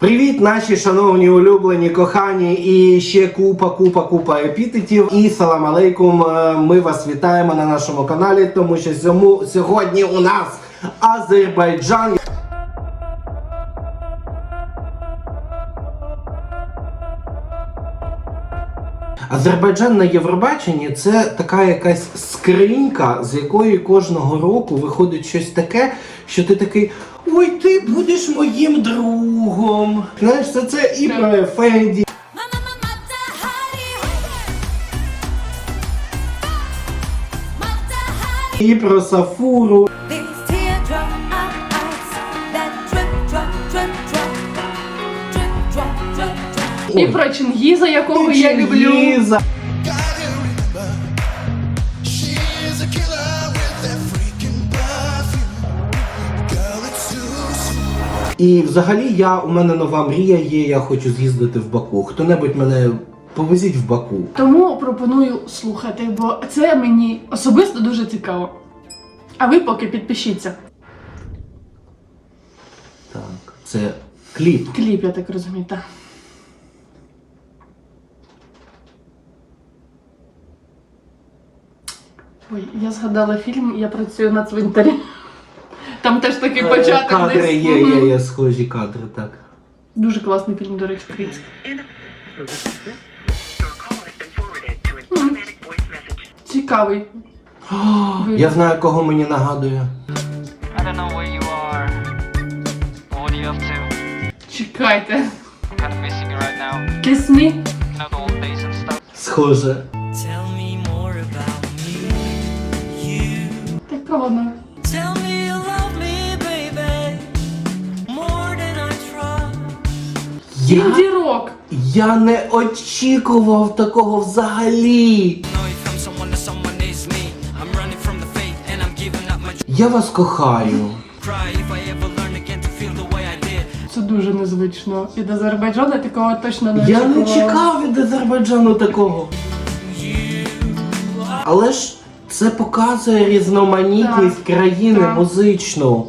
Привіт, наші шановні улюблені, кохані і ще купа, купа, купа епітетів. І салам алейкум. е, Ми вас вітаємо на нашому каналі, тому що сьому, сьогодні у нас Азербайджан. Азербайджан на Євробаченні це така якась скринька, з якої кожного року виходить щось таке, що ти такий. Ой, ти будеш моїм другом. Знаєш, це, це і про Ефенді, і про Сафуру. І про Чингіза, якого я люблю. Чингіза. І взагалі я у мене нова мрія є. Я хочу з'їздити в Баку. Хто-небудь мене повезіть в Баку. Тому пропоную слухати, бо це мені особисто дуже цікаво. А ви поки підпишіться. Так, це кліп. Кліп, я так розумію, так. Ой, я згадала фільм Я працюю на цвинтарі. Там теж такий початок. Е, Кадри десь. є, є, є схожі кадри, так. Дуже класний фільм, до речі, message. Цікавий. Я знаю, кого мені нагадує. I don't know where you are. What are you up to? Чекайте. I'm kind of missing you right now. Kiss me. You know the old days and stuff. Схоже. From the fate and I'm giving up my Я вас кохаю. Це дуже незвично. Від Азербайджану такого точно не Я не очікувала. чекав від Азербайджану такого. Але ж це показує різноманітність Так, країни так. музичну.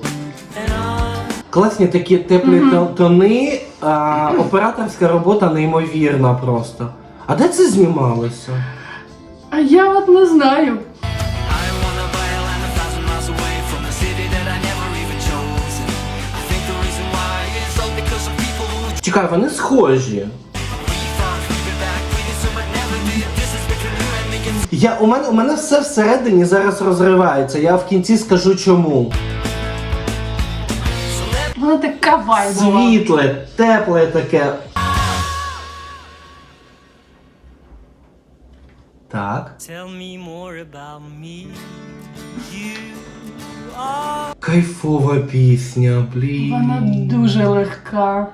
Класні такі теплі тон- тони, а, операторська робота неймовірна просто. А де це знімалося? А я от не знаю. I wanna buy a land a thousand miles away from the city that I never even chose. I think the reason why is all because of people who Чекай, вони схожі. Я, у, мене, у мене все всередині зараз розривається. Я в кінці скажу чому. Вона така вайбова. Світле, тепле таке. Так. Tell me more about me, you. Кайфова пісня, блін. Вона дуже легка.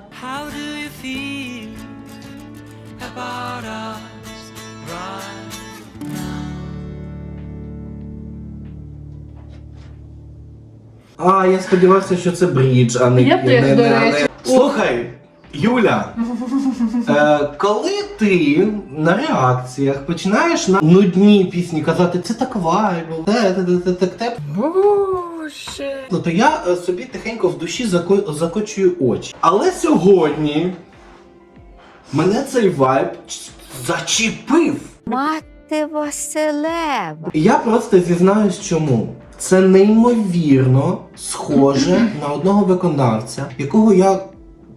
А, я сподівався, що це брідж, а не Я теж, не- до не- речі. не- Слухай, Юля, е, коли ти на реакціях починаєш на нудні пісні казати, це так вайбо, те, те, те, те, те, те. Ну, то я е, собі тихенько в душі зако- закочую очі. Але сьогодні мене цей вайб ч- зачепив. Мати Василева. І Я просто зізнаюсь чому. Це неймовірно схоже на одного виконавця, якого я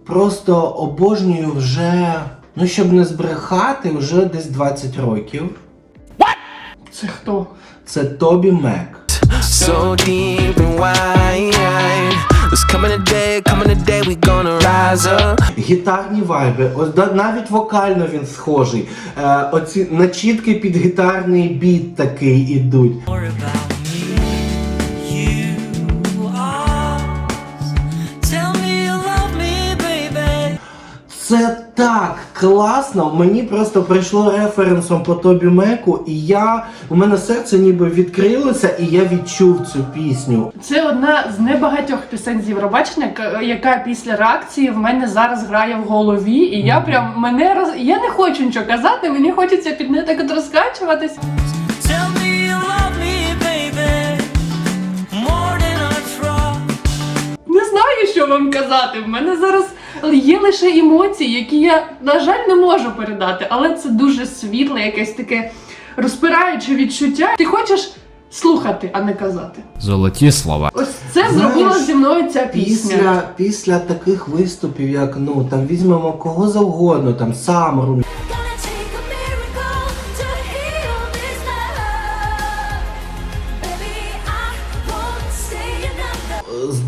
просто обожнюю вже, ну щоб не збрехати, вже десь 20 років. Це хто? Це Тобі Мек. so deep and wide. Coming a day, coming a day, we gonna rise up. Гітарні вайби, ось да- навіть вокально він схожий. Е, оці начітки під гітарний біт такий ідуть. Це так класно. Мені просто прийшло референсом по Тобі Меку, і я у мене серце ніби відкрилося, і я відчув цю пісню. Це одна з небагатьох пісень з Євробачення, яка- після реакції в мене зараз грає в голові, і я прям мене роз... я не хочу нічого казати, мені хочеться під нею так розкачуватись. Вам казати. В мене зараз є лише емоції, які я, на жаль, не можу передати, але це дуже світле, якесь таке розпираюче відчуття. Ти хочеш слухати, а не казати. Золоті слова. Ось це Знаєш, зробила зі мною ця пісня. Після, після таких виступів, як ну там візьмемо кого завгодно, там Самру,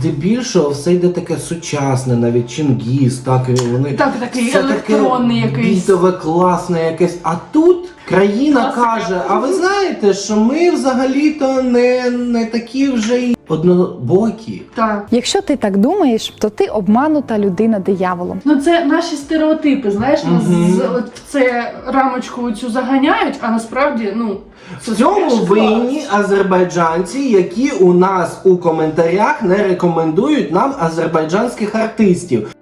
здебільшого все йде таке сучасне, навіть Чингіз, так і вони Так, такий все електронний таке якийсь. бітове, класне якесь. А тут країна Класика. каже: а ви знаєте, що ми взагалі-то не, не такі вже й однобокі. Так. Якщо ти так думаєш, то ти обманута людина дияволом. Ну це наші стереотипи, знаєш, нас Мгм. з от в це рамочку цю заганяють, а насправді, ну, це В цьому клас. винні азербайджанці, які у нас у коментарях не рекомендують нам азербайджанських артистів.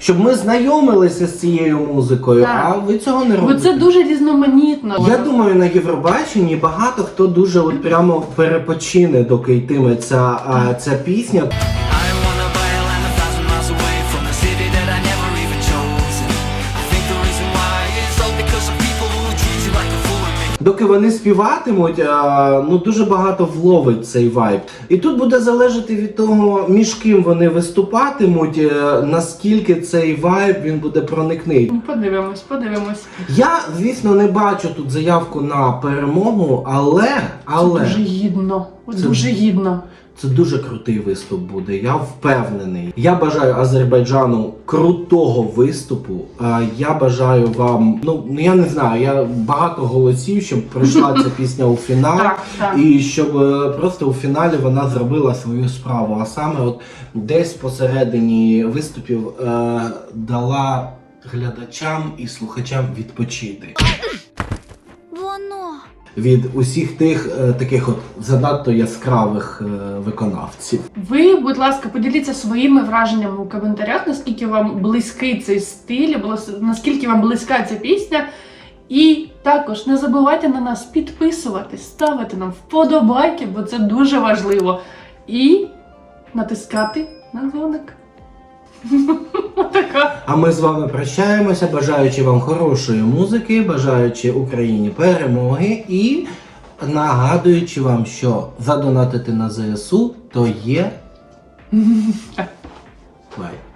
Щоб ми знайомилися з цією музикою, Так. а ви цього не Бо робите. це дуже різноманітно. Я думаю, на Євробаченні багато хто дуже от прямо перепочине, доки йтиме ця, а, ця пісня. Доки вони співатимуть, ну дуже багато вловить цей вайб. І тут буде залежати від того, між ким вони виступатимуть, е, наскільки цей вайб він буде проникний. Ну, Подивимось, подивимось. Я, звісно, не бачу тут заявку на перемогу, але, Це дуже гідно. Це- Дуже гідно. Це дуже крутий виступ буде. Я впевнений. Я бажаю Азербайджану крутого виступу. Я бажаю вам, ну я не знаю, я багато голосів, щоб пройшла ця пісня у фінал. Так, так. І щоб е, просто у фіналі вона зробила свою справу. А саме, от десь посередині виступів е, дала глядачам і слухачам відпочити Воно. Від усіх тих е, таких от занадто яскравих е, виконавців. Ви, будь ласка, поділіться своїми враженнями у коментарях, наскільки вам близький цей стиль, наскільки вам близька ця пісня. І також не забувайте на нас підписуватись, ставити нам вподобайки, бо це дуже важливо. І натискати на дзвоник. А ми з вами прощаємося, бажаючи вам хорошої музики, бажаючи Україні перемоги і нагадуючи вам, що задонатити на ЗСУ то є. Бай.